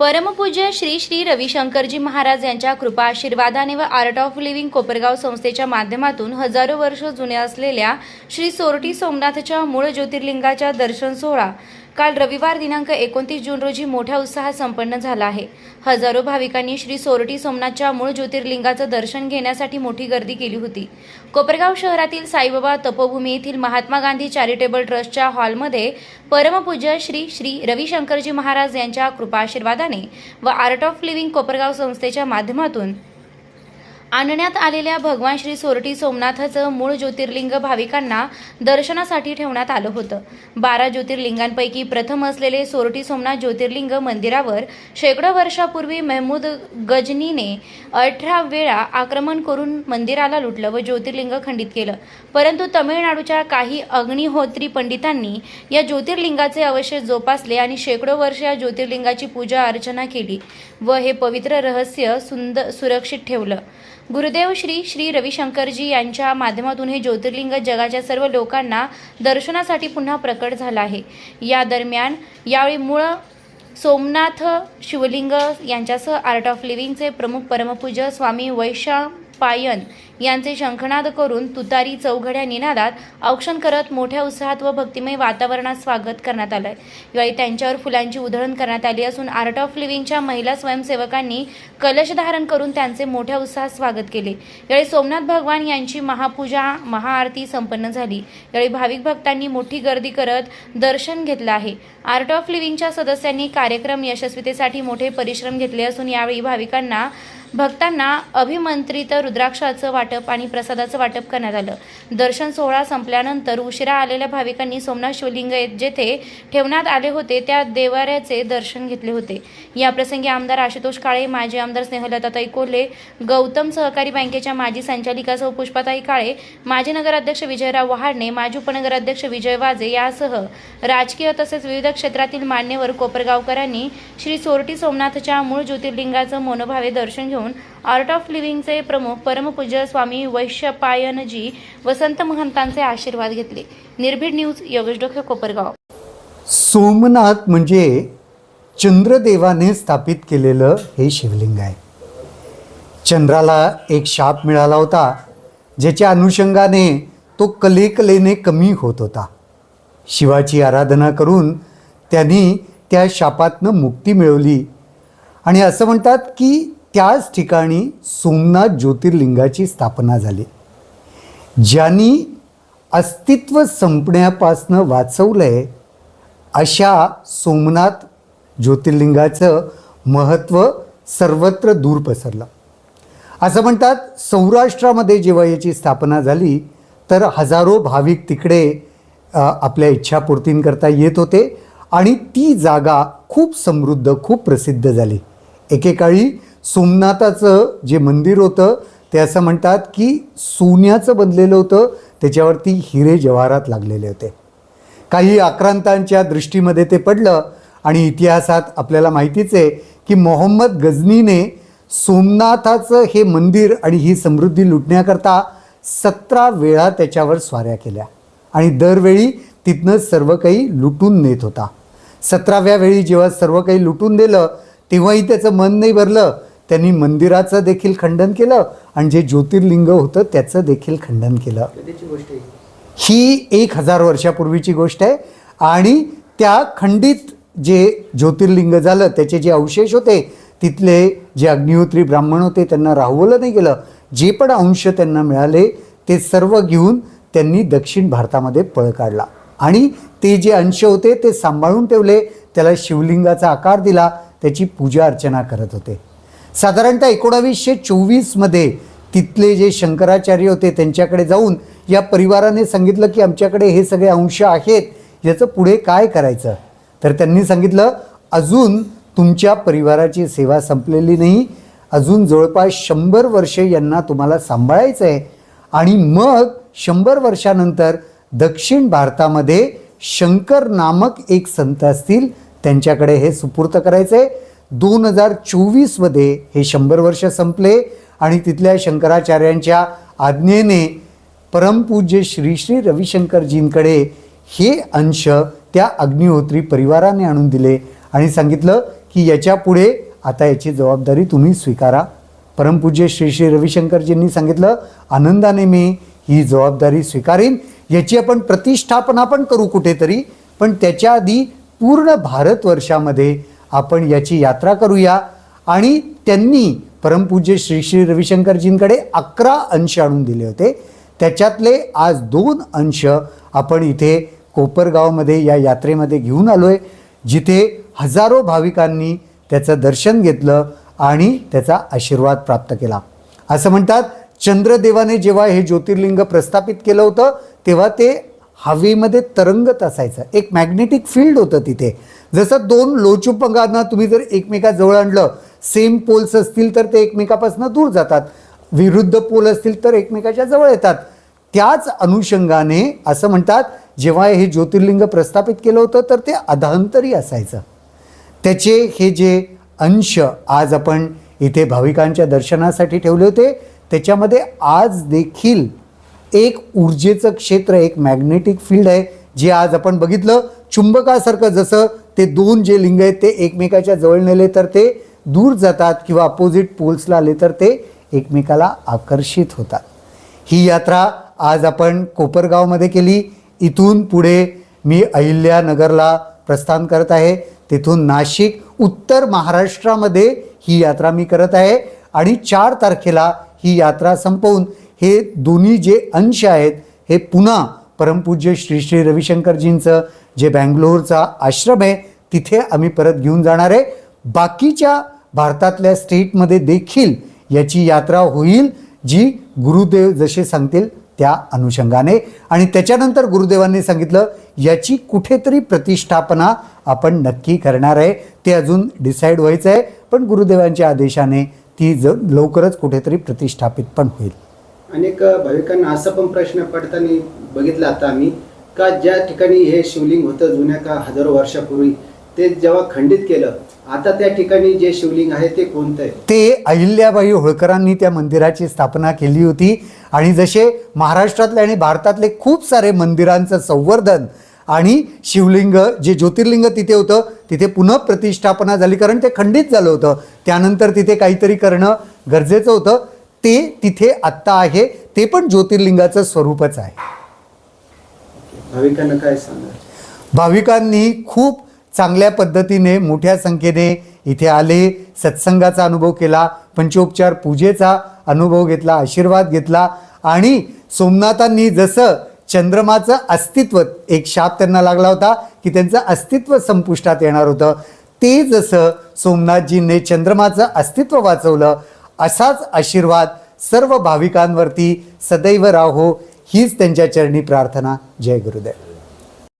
परमपूज्य श्री श्री रविशंकरजी महाराज यांच्या कृपा आशीर्वादाने व आर्ट ऑफ लिव्हिंग कोपरगाव संस्थेच्या माध्यमातून हजारो वर्ष जुन्या असलेल्या श्री सोरटी सोमनाथच्या मूळ ज्योतिर्लिंगाच्या दर्शन सोहळा काल रविवार दिनांक एकोणतीस जून रोजी मोठ्या उत्साहात संपन्न झाला आहे. हजारो भाविकांनी श्री सोरटी सोमनाथच्या मूळ ज्योतिर्लिंगाचं दर्शन घेण्यासाठी मोठी गर्दी केली होती. कोपरगाव शहरातील साईबाबा तपोभूमी येथील महात्मा गांधी चॅरिटेबल ट्रस्टच्या हॉलमध्ये परमपूज्य श्री श्री रविशंकरजी महाराज यांच्या कृपा आशीर्वादाने व आर्ट ऑफ लिव्हिंग कोपरगाव संस्थेच्या माध्यमातून आणण्यात आलेल्या भगवान श्री सोरटी सोमनाथाचं मूळ ज्योतिर्लिंग भाविकांना दर्शनासाठी ठेवण्यात आलं होतं. बारा ज्योतिर्लिंगांपैकी प्रथम असलेले सोरटी सोमनाथ ज्योतिर्लिंग मंदिरावर शेकडो वर्षापूर्वी महमूद गजनीने अठरा वेळा आक्रमण करून मंदिराला लुटलं व ज्योतिर्लिंग खंडित केलं. परंतु तमिळनाडूच्या काही अग्निहोत्री पंडितांनी या ज्योतिर्लिंगाचे अवशेष जोपासले आणि शेकडो वर्ष या ज्योतिर्लिंगाची पूजा अर्चना केली व हे पवित्र रहस्य सुंदर सुरक्षित ठेवलं. गुरुदेव श्री श्री रविशंकरजी यांच्या माध्यमातून हे ज्योतिर्लिंग जगाच्या सर्व लोकांना दर्शनासाठी पुन्हा प्रकट झालं आहे. या दरम्यान यावेळी मूळ सोमनाथ शिवलिंग यांच्यासह आर्ट ऑफ लिव्हिंगचे प्रमुख परमपूज्य स्वामी वैशापायन यांचे शंखनाद करून तुतारी चौघड्या निनादात औक्षण करत मोठ्या उत्साहात व भक्तिमय वातावरणात स्वागत करण्यात आलंय. यावेळी त्यांच्यावर फुलांची उधळण करण्यात आली असून आर्ट ऑफ लिव्हिंगच्या महिला स्वयंसेवकांनी कलश धारण करून त्यांचे मोठ्या उत्साहात स्वागत केले. यावेळी सोमनाथ भगवान यांची महापूजा महाआरती संपन्न झाली. यावेळी भाविक भक्तांनी मोठी गर्दी करत दर्शन घेतलं आहे. आर्ट ऑफ लिव्हिंगच्या सदस्यांनी कार्यक्रम यशस्वीतेसाठी मोठे परिश्रम घेतले असून यावेळी भाविकांना भक्तांना अभिमंत्रित रुद्राक्षाचं वाटप आणि प्रसादाचं वाटप करण्यात आलं. दर्शन सोहळा संपल्यानंतर उशिरा आलेल्या भाविकांनी सोमनाथ शिवलिंग जेथे ठेवण्यात आले होते त्या देवाऱ्याचे दर्शन घेतले होते. या प्रसंगी आमदार आशुतोष काळे माजी आमदार स्नेहलताताई कोल्हे गौतम सहकारी बँकेच्या माजी संचालिकासह पुष्पाताई काळे माजी नगराध्यक्ष विजयराव वहाडणे माजी उपनगराध्यक्ष विजय वाजे यासह राजकीय तसेच विविध क्षेत्रातील मान्यवर कोपरगावकरांनी श्री सोरटी सोमनाथच्या मूळ ज्योतिर्लिंगाचं मनोभावे दर्शन घेऊन आर्ट ऑफ लिव्हिंगचे प्रमुख परमपूज्य स्वामी वैश्यपायनजी वसंत महंतांचे आशीर्वाद घेतले. निर्भीड न्यूज योगेश डोके कोपरगाव. सोमनाथ म्हणजे चंद्रदेवाने स्थापित केलेलं हे शिवलिंग आहे. चंद्राला एक शाप मिळाला होता ज्याच्या अनुषंगाने तो कलेकलेने कमी होत होता. शिवाची आराधना करून त्यांनी त्या शापातनं मुक्ती मिळवली. आणि असं म्हणतात की त्याच ठिकाणी सोमनाथ ज्योतिर्लिंगाची स्थापना झाली. ज्यांनी अस्तित्व संपण्यापासनं वाचवलंय अशा सोमनाथ ज्योतिर्लिंगाचं महत्त्व सर्वत्र दूर पसरलं. असं म्हणतात सौराष्ट्रामध्ये जेव्हा याची स्थापना झाली तर हजारो भाविक तिकडे आपल्या आपल्या इच्छापूर्तींकरता येत होते आणि ती जागा खूप समृद्ध खूप प्रसिद्ध झाली. एकेकाळी सोमनाथाचं जे मंदिर होतं ते असं म्हणतात की सोन्याचं बनलेलं होतं त्याच्यावरती हिरे जवाहरात लागलेले होते. काही आक्रांतांच्या दृष्टीमध्ये ते पडलं आणि इतिहासात आपल्याला माहितीच आहे की मोहम्मद गझनीने सोमनाथाचं हे मंदिर आणि ही समृद्धी लुटण्याकरता सतरा वेळा त्याच्यावर स्वाऱ्या केल्या. आणि दरवेळी तिथनं सर्व काही लुटून नेत होता. सतराव्या वेळी जेव्हा सर्व काही लुटून दिलं तेव्हाही त्याचं मन नाही भरलं. त्यांनी मंदिराचं देखील खंडन केलं आणि जे ज्योतिर्लिंग होतं त्याचं देखील खंडन केलं. ही एक हजार वर्षापूर्वीची गोष्ट आहे आणि त्या खंडित जे ज्योतिर्लिंग झालं त्याचे जे अवशेष होते तिथले जे अग्निहोत्री ब्राह्मण होते त्यांना राहवलं नाही गेलं. जे पण अंश त्यांना मिळाले ते सर्व घेऊन त्यांनी दक्षिण भारतामध्ये पळ काढला. आणि ते जे अंश होते ते सांभाळून ठेवले त्याला शिवलिंगाचा आकार दिला त्याची पूजा अर्चना करत होते. साधारणतः एकोणावीसशे चोवीसमध्ये तिथले जे शंकराचार्य होते त्यांच्याकडे जाऊन या परिवाराने सांगितलं की आमच्याकडे हे सगळे अंश आहेत याचं पुढे काय करायचं? तर त्यांनी सांगितलं अजून तुमच्या परिवाराची सेवा संपलेली नाही. अजून जवळपास शंभर वर्षे यांना तुम्हाला सांभाळायचं आहे आणि मग शंभर वर्षानंतर दक्षिण भारतामध्ये शंकर नामक एक संत असतील त्यांच्याकडे हे सुपूर्त करायचं आहे दोन हजार चोवीसमध्ये हे शंभर वर्ष संपले आणि तिथल्या शंकराचार्यांच्या आज्ञेने परमपूज्य श्री श्री रविशंकरजींकडे हे अंश त्या अग्निहोत्री परिवाराने आणून दिले आणि सांगितलं की याच्यापुढे आता याची जबाबदारी तुम्ही स्वीकारा. परमपूज्य श्री श्री रविशंकरजींनी सांगितलं आनंदाने मी ही जबाबदारी स्वीकारेन. याची आपण प्रतिष्ठापना पण करू कुठेतरी पण त्याच्या आधी पूर्ण भारतवर्षामध्ये आपण याची यात्रा करूया. आणि त्यांनी परमपूज्य श्री श्री रविशंकरजींकडे अकरा अंश आणून दिले होते. त्याच्यातले आज दोन अंश आपण इथे कोपरगावमध्ये या यात्रेमध्ये घेऊन आलो आहे जिथे हजारो भाविकांनी त्याचं दर्शन घेतलं आणि त्याचा आशीर्वाद प्राप्त केला. असं म्हणतात चंद्रदेवाने जेव्हा हे ज्योतिर्लिंग प्रस्थापित केलं होतं तेव्हा ते हवेमध्ये तरंगत असायचं. एक मॅग्नेटिक फील्ड होतं तिथे. जसं दोन लोचुपंगांना तुम्ही जर एकमेकाजवळ आणलं सेम पोल्स असतील तर ते एकमेकापासून दूर जातात. विरुद्ध पोल असतील तर एकमेकाच्या जवळ येतात. त्याच अनुषंगाने असं म्हणतात जेव्हा हे ज्योतिर्लिंग प्रस्थापित केलं होतं तर ते अधांतरी असायचं. त्याचे हे जे अंश आज आपण इथे भाविकांच्या दर्शनासाठी ठेवले होते त्याच्यामध्ये आज देखील एक ऊर्जेचं क्षेत्र एक मॅग्नेटिक फील्ड आहे जे आज आपण बघितलं. चुंबकासारखं जसं ते दोन जे लिंग आहेत ते एकमेकाच्या जवळ नेले तर ते दूर जातात किंवा अपोजिट पोल्सला आले तर ते एकमेकाला आकर्षित होतात. ही यात्रा आज आपण कोपरगावमध्ये केली. इथून पुढे मी अहिल्यानगरला प्रस्थान करत आहे. तिथून नाशिक उत्तर महाराष्ट्रामध्ये ही यात्रा मी करत आहे. आणि चार तारखेला ही यात्रा संपवून हे दोन्ही जे अंश आहेत हे पुन्हा परमपूज्य श्री श्री रविशंकरजींचं जे बँगलोरचा आश्रम आहे तिथे आम्ही परत घेऊन जाणार आहे. बाकीच्या भारतातल्या स्टेटमध्ये देखील याची यात्रा होईल जी गुरुदेव जसे सांगतील त्या अनुषंगाने. आणि त्याच्यानंतर गुरुदेवांनी सांगितलं याची कुठेतरी प्रतिष्ठापना आपण नक्की करणार आहे. ते अजून डिसाईड व्हायचं आहे पण गुरुदेवांच्या आदेशाने ती ज लवकरच कुठेतरी प्रतिष्ठापित पण होईल. अनेक भाविकांना असा पण प्रश्न पडताना बघितला आता आम्ही का ज्या ठिकाणी हे शिवलिंग होतं जुन्या का हजारो वर्षापूर्वी ते जेव्हा खंडित केलं आता त्या ठिकाणी जे शिवलिंग आहे ते कोणतं आहे? ते अहिल्याबाई होळकरांनी त्या मंदिराची स्थापना केली होती. आणि जसे महाराष्ट्रातले आणि भारतातले खूप सारे मंदिरांचं संवर्धन आणि शिवलिंग जे ज्योतिर्लिंग तिथे होतं तिथे पुन्हा प्रतिष्ठापना झाली कारण ते खंडित झालं होतं. त्यानंतर तिथे काहीतरी करणं गरजेचं होतं. ते तिथे आत्ता आहे. ते पण ज्योतिर्लिंगाचं स्वरूपच आहे. भाविकांना काय सांगा भाविकांनी खूप चांगल्या पद्धतीने मोठ्या संख्येने इथे आले सत्संगाचा अनुभव केला पंचोपचार पूजेचा अनुभव घेतला आशीर्वाद घेतला आणि सोमनाथांनी जसं चंद्रमाचं अस्तित्व एक शाप त्यांना लागला होता की त्यांचं अस्तित्व संपुष्टात येणार होतं. ते जसं सोमनाथजींनी चंद्रमाचं अस्तित्व वाचवलं असाच आशीर्वाद सर्व भाविकांवरती सदैव राहो. हीच त्यांच्या चरणी प्रार्थना. जय गुरुदेव.